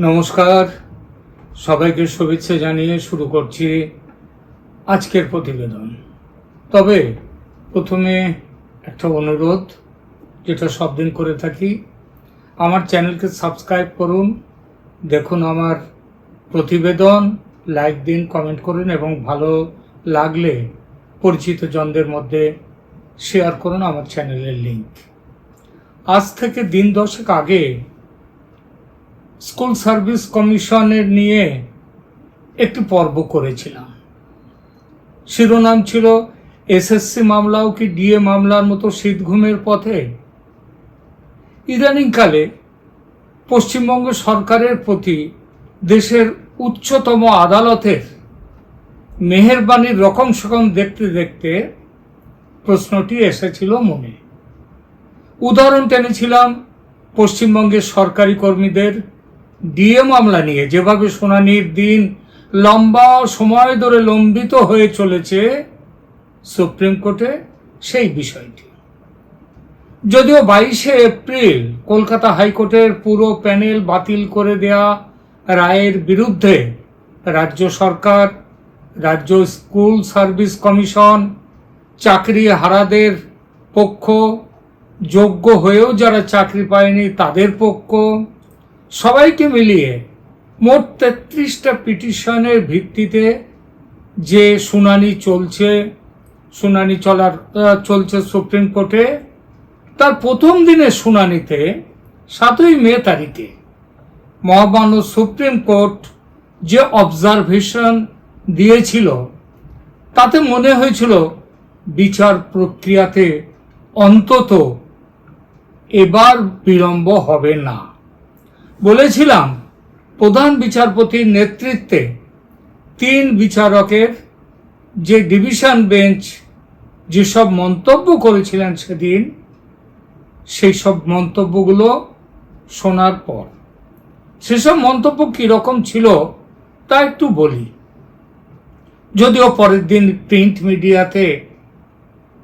নমস্কার। সবাইকে শুভেচ্ছা জানিয়ে শুরু করছি আজকের প্রতিবেদন। তবে প্রথমে একটা অনুরোধ, যেটা সব দিন করে থাকি, আমার চ্যানেলকে সাবস্ক্রাইব করুন, দেখুন আমার প্রতিবেদন, লাইক দিন, কমেন্ট করুন, এবং ভালো লাগলে পরিচিত জনদের মধ্যে শেয়ার করুন আমার চ্যানেলের লিঙ্ক আজ থেকে দিন দশেক আগে স্কুল সার্ভিস কমিশনের নিয়ে একটি পর্ব করেছিলাম। শিরোনাম ছিল, এসএসসি মামলাও কি ডিএ মামলার মতো শীত ঘুমের পথে? ইদানিংকালে পশ্চিমবঙ্গ সরকারের প্রতি দেশের উচ্চতম আদালতের মেহেরবানির রকম সকম দেখতে দেখতে প্রশ্নটি এসেছিল মনে। উদাহরণ টেনেছিলাম, পশ্চিমবঙ্গের সরকারি কর্মীদের ডিএ মামলা নিয়ে। যেভাবে শুনানির দিন লম্বা সময় ধরে লম্বিত হয়ে চলেছে সুপ্রিম কোর্টে, সেই বিষয়টি। যদিও বাইশে এপ্রিল কলকাতা হাইকোর্টের পুরো প্যানেল বাতিল করে দেয়া রায়ের বিরুদ্ধে রাজ্য সরকার, রাজ্য স্কুল সার্ভিস কমিশন, চাকরি হারাদের পক্ষ, যোগ্য হয়েও যারা চাকরি পায়নি তাদের পক্ষ সবাইকে মিলিয়ে মোট তেত্রিশটা পিটিশনের ভিত্তিতে যে শুনানি চলছে, শুনানি চলার চলছে সুপ্রিম কোর্টে, তার প্রথম দিনের শুনানিতে সাতই মে তারিখে মহামান্য সুপ্রিম কোর্ট যে অবজারভেশন দিয়েছিল, তাতে মনে হয়েছিল বিচার প্রক্রিয়াতে অন্তত এবার বিলম্ব হবে না। বলেছিলাম, প্রধান বিচারপতির নেতৃত্বে তিন বিচারকের যে ডিভিশন বেঞ্চ যেসব মন্তব্য করেছিলেন সেদিন, সেই সব মন্তব্যগুলো শোনার পর। সেসব মন্তব্য কীরকম ছিল তা একটু বলি। যদিও পরের দিন প্রিন্ট মিডিয়াতে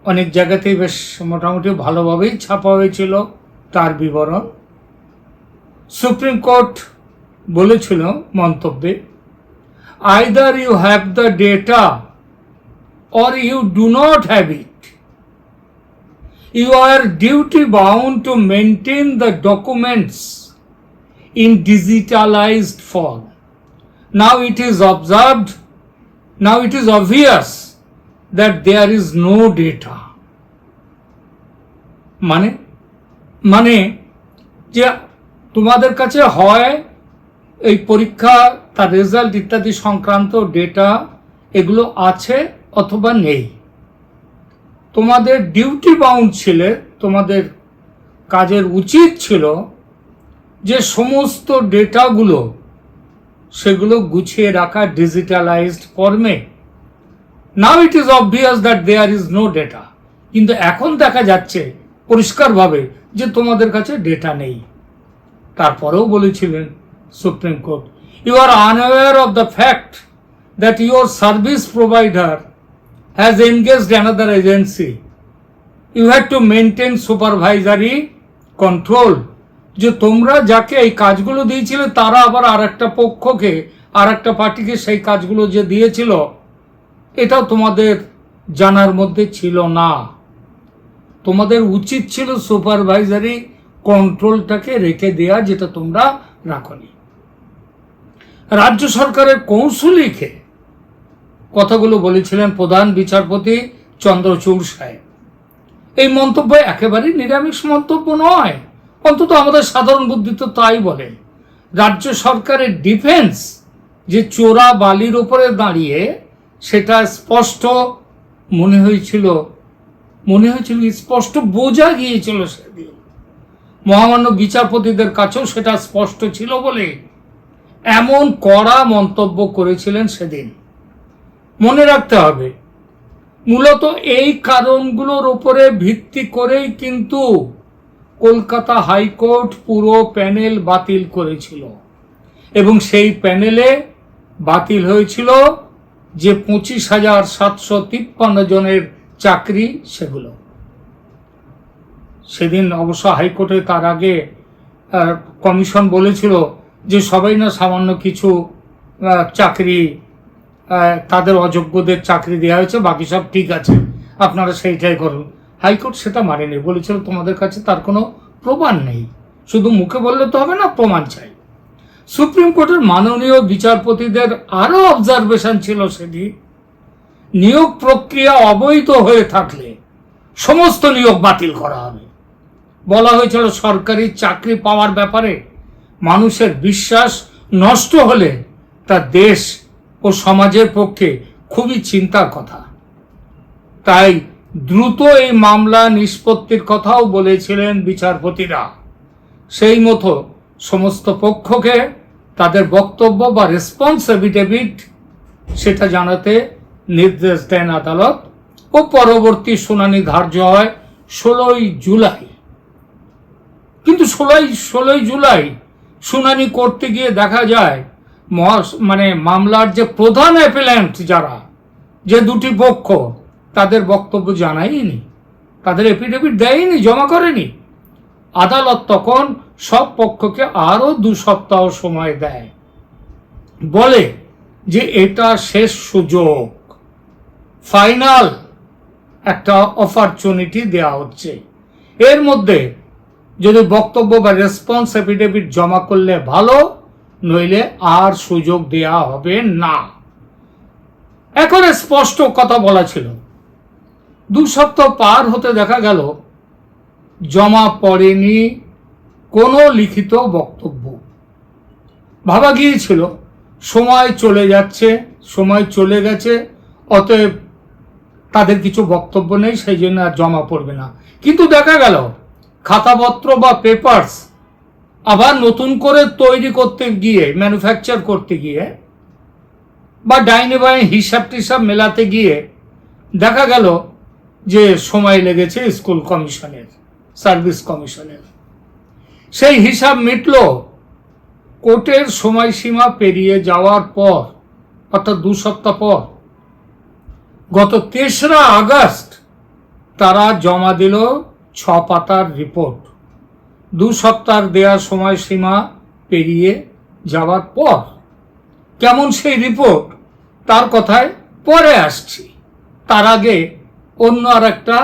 অনেক জায়গাতেই বেশ মোটামুটি ভালোভাবেই ছাপা হয়েছিল তার বিবরণ। সুপ্রিম কোর্ট বলেছিল মন্তব্যে either you have the data or you do not have it. You are duty bound to maintain the documents in digitalized form. Now it is observed, now it is obvious that there is no data. মানে মানে যে তোমাদের কাছে হয় এই পরীক্ষা, তার result ইত্যাদি সংক্রান্ত ডেটা এগুলো আছে অথবা নেই? তোমাদের ডিউটি বাউন্ড ছিলে, তোমাদের কাজের উচিত ছিল যে সমস্ত ডেটাগুলো সেগুলো গুছিয়ে রাখা ডিজিটালাইজড ফর্মে now it is obvious that there is no data কিন্তু এখন দেখা যাচ্ছে পরিষ্কারভাবে যে তোমাদের কাছে ডেটা নেই। তারপরেও বলেছিলেন supreme court you are unaware of the fact that your service provider has engaged another agency you had to maintain supervisory control যে তোমরা যাকে এই কাজগুলো দিয়েছিলে, তারা আবার আর একটা পক্ষকে আর একটা পার্টিকে সেই কাজগুলো যে দিয়েছিল, এটাও তোমাদের জানার মধ্যে ছিল না। তোমাদের উচিত ছিল সুপারভাইজারি কন্ট্রোলটাকে রেখে দেয়া যেটা তোমরা রাখনি। রাজ্য সরকারের কৌশলীকে কথাগুলো বলেছিলেন প্রধান বিচারপতি চন্দ্রচূড় সাহেব। এই মন্তব্য একেবারেই নিরামিষ মন্তব্য নয়, অন্তত আমাদের সাধারণ বুদ্ধি তো তাই বলে। রাজ্য সরকারের ডিফেন্স যে চোরা বালির ওপরে দাঁড়িয়ে সেটা স্পষ্ট মনে হয়েছিল মনে হয়েছিল স্পষ্ট বোঝা গিয়েছিল সেদিন। মহামান্য বিচারপতিদের কাছেও সেটা স্পষ্ট ছিল বলে এমন কড়া মন্তব্য করেছিলেন সেদিন। মনে রাখতে হবে, মূলত এই কারণগুলোর উপরে ভিত্তি করেই কিন্তু কলকাতা হাইকোর্ট পুরো প্যানেল বাতিল করেছিল এবং সেই প্যানেলে বাতিল হয়েছিল যে পঁচিশ হাজার সাতশো তিপ্পান্ন জনের চাকরি সেগুলো। সেদিন অবশ্য হাইকোর্টে তার আগে কমিশন বলেছিল যে সবাই না সামান্য কিছু চাকরি তাদের অযোগ্যদের চাকরি দেওয়া হয়েছে, বাকি সব ঠিক আছে, আপনারা সেইটাই করুন। হাইকোর্ট সেটা মানেনি, বলেছিল তোমাদের কাছে তার কোনো প্রমাণ নেই। শুধু মুখে বললে তো হবে না, প্রমাণ চাই। সুপ্রিম কোর্টের মাননীয় বিচারপতিদের আরও অবজারভেশন ছিল সেদিন। নিয়োগ প্রক্রিয়া অবৈধ হয়ে থাকলে সমস্ত নিয়োগ বাতিল করা হবে। বলা হয়েছিল সরকারি চাকরি পাওয়ার ব্যাপারে মানুষের বিশ্বাস নষ্ট হলে তা দেশ ও সমাজের পক্ষে খুবই চিন্তার কথা। তাই দ্রুত এই মামলা নিষ্পত্তির কথাও বলেছিলেন বিচারপতিরা। সেই মতো সমস্ত পক্ষকে তাদের বক্তব্য বা রেসপন্স এফিডেভিট সেটা জানাতে নির্দেশ দেন আদালত ও পরবর্তী শুনানি ধার্য হয় ষোলোই জুলাই। কিন্তু ষোলোই ষোলোই জুলাই শুনানি করতে গিয়ে দেখা যায় মানে মামলার যে প্রধান অ্যাপিল্যান্ট যারা, যে দুটি পক্ষ, তাদের বক্তব্য জানায়নি। তাদের এফিডেভিট দেয়নি, জমা করেনি। আদালত তখন সব পক্ষকে আরও দু সপ্তাহ সময় দেয়। বলে যে এটা শেষ সুযোগ। ফাইনাল একটা অপরচুনিটি দেওয়া হচ্ছে। এর মধ্যে যদি বক্তব্য বা রেসপন্স এফিডেভিট জমা করলে ভালো, নইলে আর সুযোগ দেয়া হবে না। এখন স্পষ্ট কথা বলা ছিল। দু সপ্তাহ পার হতে দেখা গেল, জমা পড়েনি কোনো লিখিত বক্তব্য। ভাবা গিয়েছিল, সময় চলে যাচ্ছে, সময় চলে গেছে, অতএব তাদের কিছু বক্তব্য নেই, সেই জন্য আর জমা পড়বে না। কিন্তু দেখা গেল খাতাপত্র বা পেপারস আবার নতুন করে তৈরি করতে গিয়ে ম্যানুফ্যাকচার করতে গিয়ে, বা ডাইনে বাই হিসাব টিসাব মেলাতে গিয়ে দেখা গেল যে সময় লেগেছে স্কুল কমিশনের, সার্ভিস কমিশনের। সেই হিসাব মিটল কোর্টের সময়সীমা পেরিয়ে যাওয়ার পর, অর্থাৎ দু সপ্তাহ পর। গত তেসরা আগস্ট তারা জমা দিল ছ পাতার রিপোর্ট। দু সপ্তাহ দেওয়া সময়সীমা পেরিয়ে যাওয়ার পর কেমন সেই রিপোর্ট? তার কথায় পরে আসছি। তার আগে অন্য আর একটা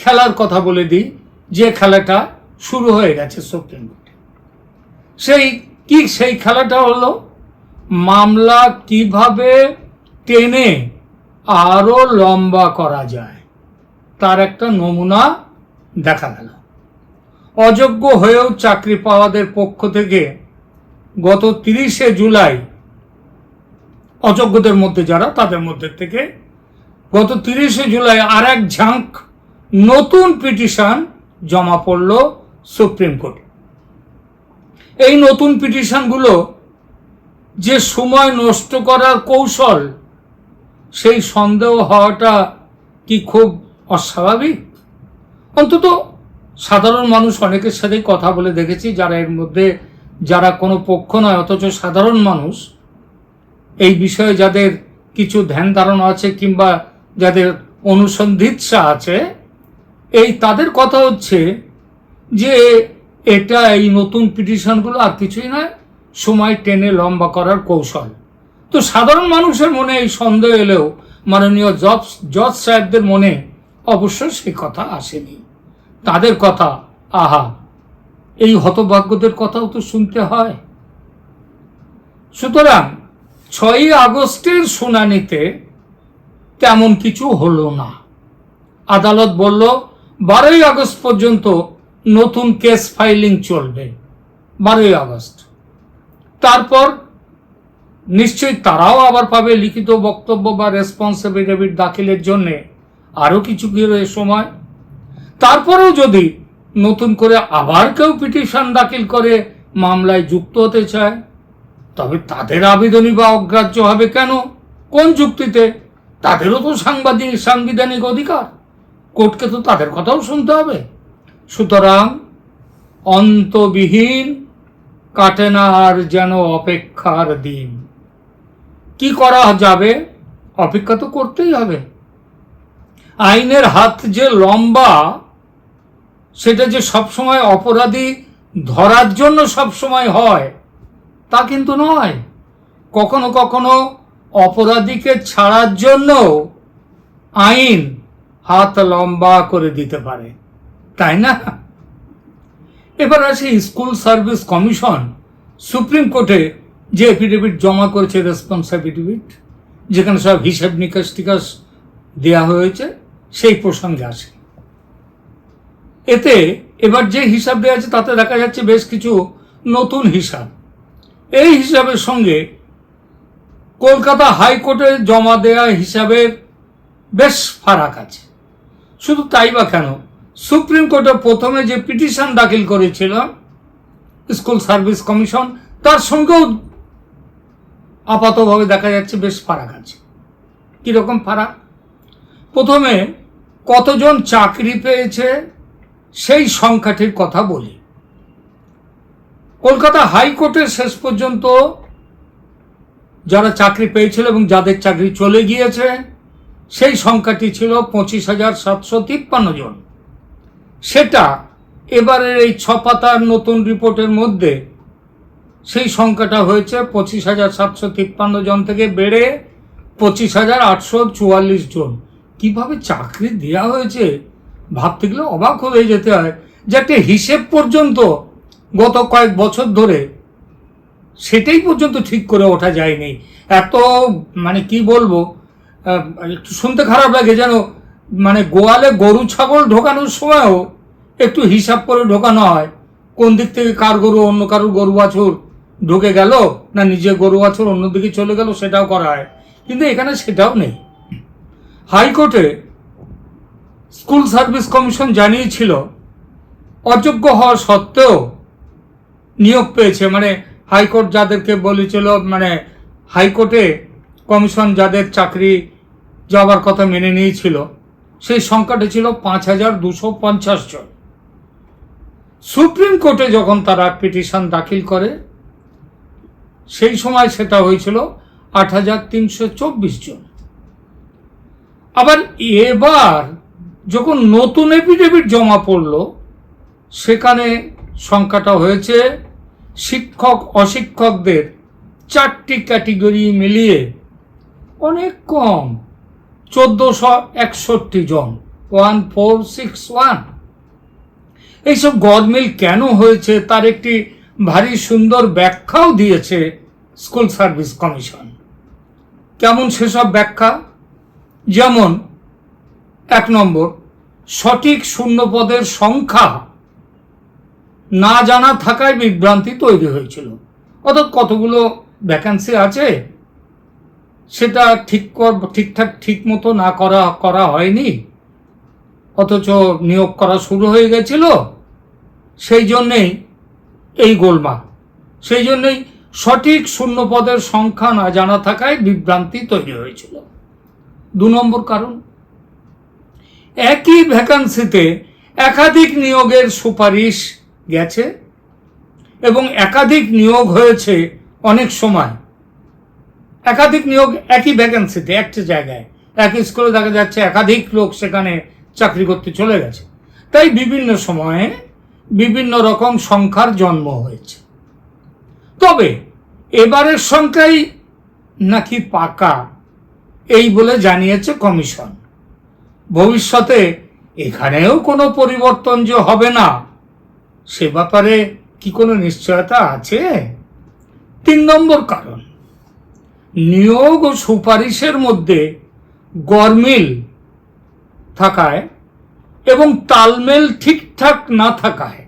খেলার কথা বলে দিই, যে খেলাটা শুরু হয়ে গেছে সুপ্রিম কোর্টে সেই কি সেই খেলাটা হলো? মামলা কীভাবে টেনে আরও লম্বা করা যায়? তার একটা নমুনা দেখা গেল। অযোগ্য হয়েও চাকরি পাওয়াদের পক্ষ থেকে গত তিরিশে জুলাই অযোগ্যদের মধ্যে যারা, তাদের মধ্যে থেকে গত তিরিশে জুলাই আর এক ঝাঁক নতুন পিটিশন জমা পড়ল সুপ্রিম কোর্টে। এই নতুন পিটিশনগুলো যে সময় নষ্ট করার কৌশল, সেই সন্দেহ হওয়াটা কি খুব অস্বাভাবিক? অন্তত সাধারণ মানুষ অনেকের সাথেই কথা বলে দেখেছি, যারা এর মধ্যে, যারা কোনো পক্ষ নয়, অথচ সাধারণ মানুষ এই বিষয়ে যাদের কিছু ধ্যান ধারণা আছে কিংবা যাদের অনুসন্ধিৎসা আছে, এই তাদের কথা হচ্ছে যে এটা এই নতুন পিটিশনগুলো আর কিছুই নয়, সময় টেনে লম্বা করার কৌশল। তো সাধারণ মানুষের মনে এই সন্দেহ এলেও মাননীয় জজ জজ সাহেবদের মনে অবশ্য সেই কথা আসেনি। তাদের কথা? আহা, এই হতভাগ্যদের কথাও তো শুনতে হয়। সুতরাং ছয়ই আগস্টের শুনানিতে তেমন কিছু হলো না। আদালত বলল, বারোই আগস্ট পর্যন্ত নতুন কেস ফাইলিং চলবে, বারোই আগস্ট। তারপর নিশ্চয়ই তারাও আবার পাবে লিখিত বক্তব্য বা রেসপন্স এফিডেভিট দাখিলের জন্য। আরও কিছু সময়? তারপরেও যদি নতুন করে আবার কেউ পিটিশন দাখিল করে মামলায় যুক্ত হতে চায়, তবে তাদের আবেদনই বা অগ্রাহ্য হবে কেন? কোন যুক্তিতে? তাদেরও তো সাংবাদিক, সাংবিধানিক অধিকার। কোর্টকে তো তাদের কথাও শুনতে হবে। সুতরাং অন্তবিহীন কাটে না আর যেন অপেক্ষার দিন। কি করা যাবে? অপেক্ষা তো করতেই হবে। আইনের হাত যে লম্বা সেটা যে সবসময় অপরাধী ধরার জন্য সবসময় হয়, তা কিন্তু নয়। কখনো কখনো অপরাধীকে ছাড়ার জন্য আইন হাত লম্বা করে দিতে পারে, তাই না? এবার আসি স্কুল সার্ভিস কমিশন সুপ্রিম কোর্টে যে এফিডেভিট জমা করেছে, রেসপন্স এফিডেভিট, যেখানে সব হিসাব নিকাশ টিকাশ দেওয়া হয়েছে, সেই প্রসঙ্গে আসে। এতে এবার যে হিসাব দেওয়া আছে তাতে দেখা যাচ্ছে বেশ কিছু নতুন হিসাব। এই হিসাবের সঙ্গে কলকাতা হাইকোর্টে জমা দেওয়া হিসাবের বেশ ফারাক আছে। শুধু তাই বা কেন? সুপ্রিম কোর্টে প্রথমে যে পিটিশন দাখিল করেছিল স্কুল সার্ভিস কমিশন, তার সঙ্গেও আপাতভাবে দেখা যাচ্ছে বেশ ফারাক আছে। কীরকম ফারাক? প্রথমে কতজন চাকরি পেয়েছে সেই সংখ্যাটির কথা বলি। কলকাতা হাইকোর্টের শেষ পর্যন্ত যারা চাকরি পেয়েছিল এবং যাদের চাকরি চলে গিয়েছে, সেই সংখ্যাটি ছিল পঁচিশ হাজার সাতশো তিপ্পান্ন জন। সেটা এবারের এই ছ পাতার নতুন রিপোর্টের মধ্যে সেই সংখ্যাটা হয়েছে পঁচিশ হাজার সাতশো তিপ্পান্ন জন থেকে বেড়ে পঁচিশ হাজার আটশো চুয়াল্লিশ জন। কীভাবে চাকরি দেওয়া হয়েছে? ভাবতে গেলে অবাক হয়ে যেতে হয় যে একটা হিসেব পর্যন্ত গত কয়েক বছর ধরে সেটাই পর্যন্ত ঠিক করে ওঠা যায়নি। এত মানে কি বলব একটু শুনতে খারাপ লাগে যেন মানে গোয়ালে গরু, ছাগল ঢোকানোর সময়ও একটু হিসাব করে ঢোকানো হয়। কোন দিক থেকে কার গরু, অন্য কারোর গরু বাছুর ঢুকে গেল না নিজের গরু বাছুর অন্যদিকে চলে গেল সেটাও করা হয়। কিন্তু এখানে সেটাও নেই। হাইকোর্টে স্কুল সার্ভিস কমিশন জানিয়েছিল, অযোগ্য হওয়া সত্ত্বেও নিয়োগ পেয়েছে। মানে হাইকোর্ট যাদেরকে বলেছিল মানে হাইকোর্টে কমিশন যাদের চাকরি যাওয়ার কথা মেনে নিয়েছিল, সেই সংখ্যাটা ছিল পাঁচ হাজার দুশো পঞ্চাশ জন। সুপ্রিম কোর্টে যখন তারা পিটিশন দাখিল করে, সেই সময় সেটা হয়েছিল আট হাজার তিনশো চব্বিশ জন। আবার এবার যখন নতুন এফিডেভিট জমা পড়ল, সেখানে সংখ্যাটা হয়েছে শিক্ষক, অশিক্ষকদের চারটি ক্যাটেগরি মিলিয়ে অনেক কম, চোদ্দোশো একষট্টি জন। One, four, six, one. এইসব গদমিল কেন হয়েছে, তার একটি ভারী সুন্দর ব্যাখ্যাও দিয়েছে স্কুল সার্ভিস কমিশন। কেমন সেসব ব্যাখ্যা? যেমন এক নম্বর, সঠিক শূন্যপদের সংখ্যা না জানা থাকায় বিভ্রান্তি তৈরি হয়েছিল। অর্থাৎ কতগুলো ভ্যাকান্সি আছে, সেটা ঠিক ঠিকঠাক, ঠিক মতো না করা করা হয়নি, অথচ নিয়োগ করা শুরু হয়ে গেছিল, সেই জন্যেই এই গোলমাল। সেই জন্যই সঠিক শূন্যপদের সংখ্যা না জানা থাকায় বিভ্রান্তি তৈরি হয়েছিল। দু নম্বর কারণ একই ভ্যাকান্সিতে একাধিক নিয়োগের সুপারিশ গেছে এবং একাধিক নিয়োগ হয়েছে অনেক সময়। একাধিক নিয়োগ একই ভ্যাকেন্সিতে একটা জায়গায়। একই স্কুলে দেখা যাচ্ছে একাধিক লোক সেখানে চাকরি করতে চলে গেছে। তাই বিভিন্ন সময়ে বিভিন্ন রকম সংখ্যার জন্ম হয়েছে। তবে এবারের সংখ্যাই নাকি পাকা, এই বলে জানিয়েছে কমিশন। ভবিষ্যতে এখানেও কোনো পরিবর্তন যে হবে না, সে ব্যাপারে কি কোনো নিশ্চয়তা আছে? তিন নম্বর কারণ। নিয়োগ ও সুপারিশের মধ্যে গরমিল থাকায় এবং তালমেল ঠিকঠাক না থাকায়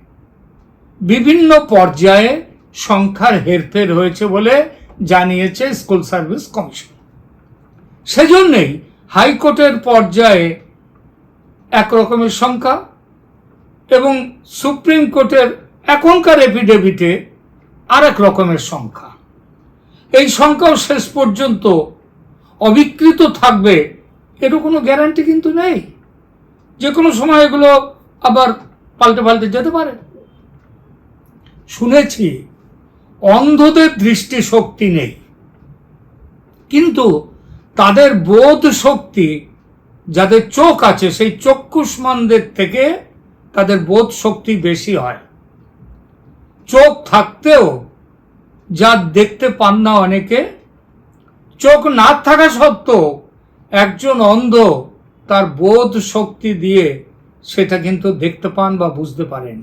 বিভিন্ন পর্যায়ে সংখ্যার হেরফের হয়েছে বলে জানিয়েছে স্কুল সার্ভিস কমিশন। সেজন্যই হাইকোর্টের পর্যায়ে এক রকমের সংখ্যা এবং সুপ্রিম কোর্টের এখনকার এফিডেভিটে আর এক রকমের সংখ্যা। এই সংখ্যাও শেষ পর্যন্ত অবিকৃত থাকবে এরও কোনো গ্যারান্টি কিন্তু নেই। যে কোনো সময় এগুলো আবার পাল্টে পাল্টে যেতে পারে। শুনেছি অন্ধদের দৃষ্টি শক্তি নেই, কিন্তু তাদের বোধ শক্তি যাদের চোখ আছে, সেই চক্ষুষ্মানদের থেকে তাদের বোধ শক্তি বেশি হয়। চোখ থাকতেও যা দেখতে পান না অনেকে, চোখ না থাকা সত্ত্বেও একজন অন্ধ তার বোধ শক্তি দিয়ে সেটা কিন্তু দেখতে পান বা বুঝতে পারেন।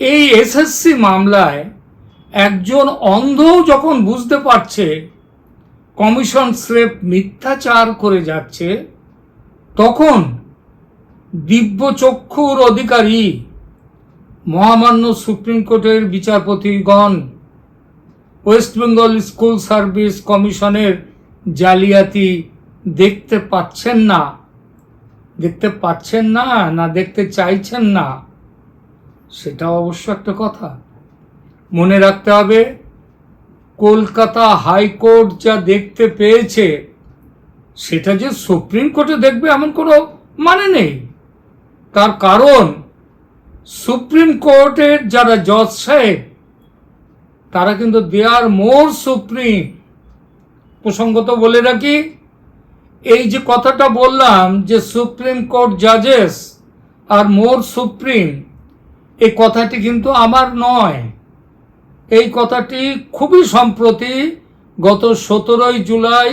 এই এসএসসি মামলায় একজন অন্ধ যখন বুঝতে পারছে কমিশন স্রেফ মিথ্যাচার করে যাচ্ছে, তখন দিব্য চক্ষুর অধিকারী মহামান্য সুপ্রিম কোর্টের বিচারপতিগণ ওয়েস্ট বেঙ্গল স্কুল সার্ভিস কমিশনের জালিয়াতি দেখতে পাচ্ছেন না। দেখতে পাচ্ছেন না না দেখতে চাইছেন না সেটা অবশ্য একটা কথা। মনে রাখতে হবে কলকাতা হাইকোর্ট যা দেখতে পেয়েছে, সেটা যে সুপ্রিম কোর্টে দেখবে এমন কোনো মানে নেই। তার কারণ, সুপ্রিম কোর্টের যারা জজ সাহেব, তারা কিন্তু দে আর মোর সুপ্রিম। প্রসঙ্গত বলে রাখি, এই যে কথাটা বললাম যে সুপ্রিম কোর্ট জাজেস আর মোর সুপ্রিম, এই কথাটি কিন্তু আমার নয়। এই কথাটি খুবই সম্প্রতি গত সতেরোই জুলাই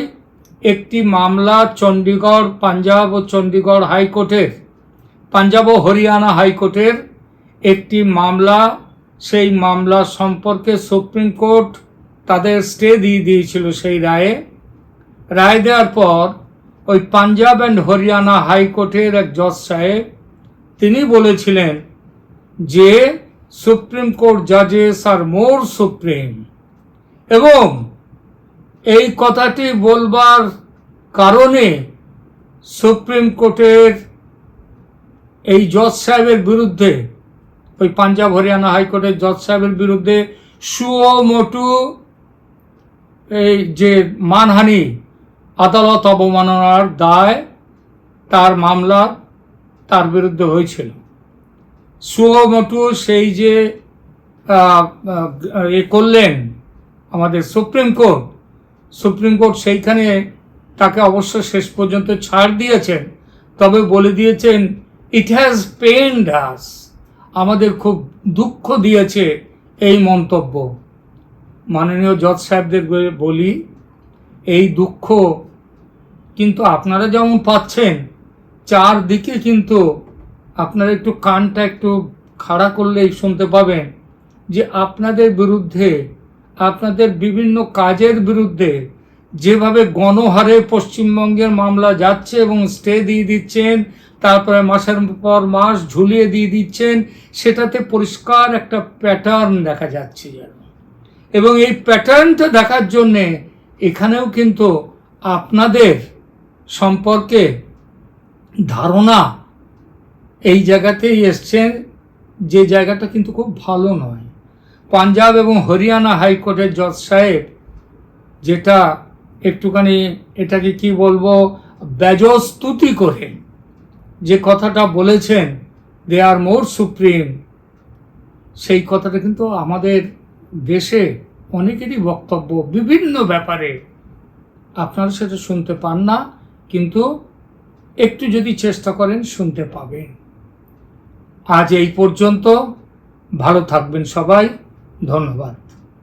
একটি মামলা চণ্ডীগড়, পাঞ্জাব ও চণ্ডীগড় হাইকোর্টের, পাঞ্জাব ও হরিয়ানা হাইকোর্টের একটি মামলা। সেই মামলা সম্পর্কে সুপ্রিম কোর্ট তাদের স্টে দিয়ে দিয়েছিল সেই রায়ে। রায় দেওয়ার পর ওই পাঞ্জাব অ্যান্ড হরিয়ানা হাইকোর্টের এক জজ সাহেব, তিনি বলেছিলেন যে সুপ্রিম কোর্ট জাজেস আর মোর সুপ্রিম। এবং এই কথাটি বলবার কারণে সুপ্রিম কোর্টের এই জজ সাহেবের বিরুদ্ধে, ওই পাঞ্জাব, হরিয়ানা হাইকোর্টের জজ সাহেবের বিরুদ্ধে সুও মোটু এই যে মানহানি আদালত অবমাননার দায়, তার মামলা তার বিরুদ্ধে হয়েছিল। সুমটু সেই যে এ করলেন আমাদের সুপ্রিম কোর্ট সুপ্রিম কোর্ট সেইখানে তাকে অবশ্য শেষ পর্যন্ত ছাড় দিয়েছেন। তবে বলে দিয়েছেন ইট হ্যাজ পেন্ড আস আমাদের খুব দুঃখ দিয়েছে এই মন্তব্য। মাননীয় জজ সাহেবদের বলি, এই দুঃখ কিন্তু আপনারা যেমন পাচ্ছেন, চারদিকে কিন্তু আপনারা একটু কানটা একটু খাড়া করলেই শুনতে পাবেন যে আপনাদের বিরুদ্ধে, আপনাদের বিভিন্ন কাজের বিরুদ্ধে যেভাবে গণহারে পশ্চিমবঙ্গের মামলা যাচ্ছে এবং স্টে দিয়ে দিচ্ছেন, তারপরে মাসের পর মাস ঝুলিয়ে দিয়ে দিচ্ছেন, সেটাতে পরিষ্কার একটা প্যাটার্ন দেখা যাচ্ছে যেন। এবং এই প্যাটার্নটা দেখার জন্যে এখানেও কিন্তু আপনাদের সম্পর্কে ধারণা এই জায়গাতেই এসছেন, যে জায়গাটা কিন্তু খুব ভালো নয়। পাঞ্জাব এবং হরিয়ানা হাইকোর্টের জজ সাহেব, যেটা একটুখানি এটাকে কি বলব বেজস্তুতি করে যে কথাটা বলেছেন দে আর মোর সুপ্রিম সেই কথাটা কিন্তু আমাদের দেশে অনেকেরই বক্তব্য, বিভিন্ন ব্যাপারে। আপনারা সেটা শুনতে পান না, কিন্তু একটু যদি চেষ্টা করেন, শুনতে পাবেন। আজ এই পর্যন্ত ভালো থাকবেন সবাই ধন্যবাদ।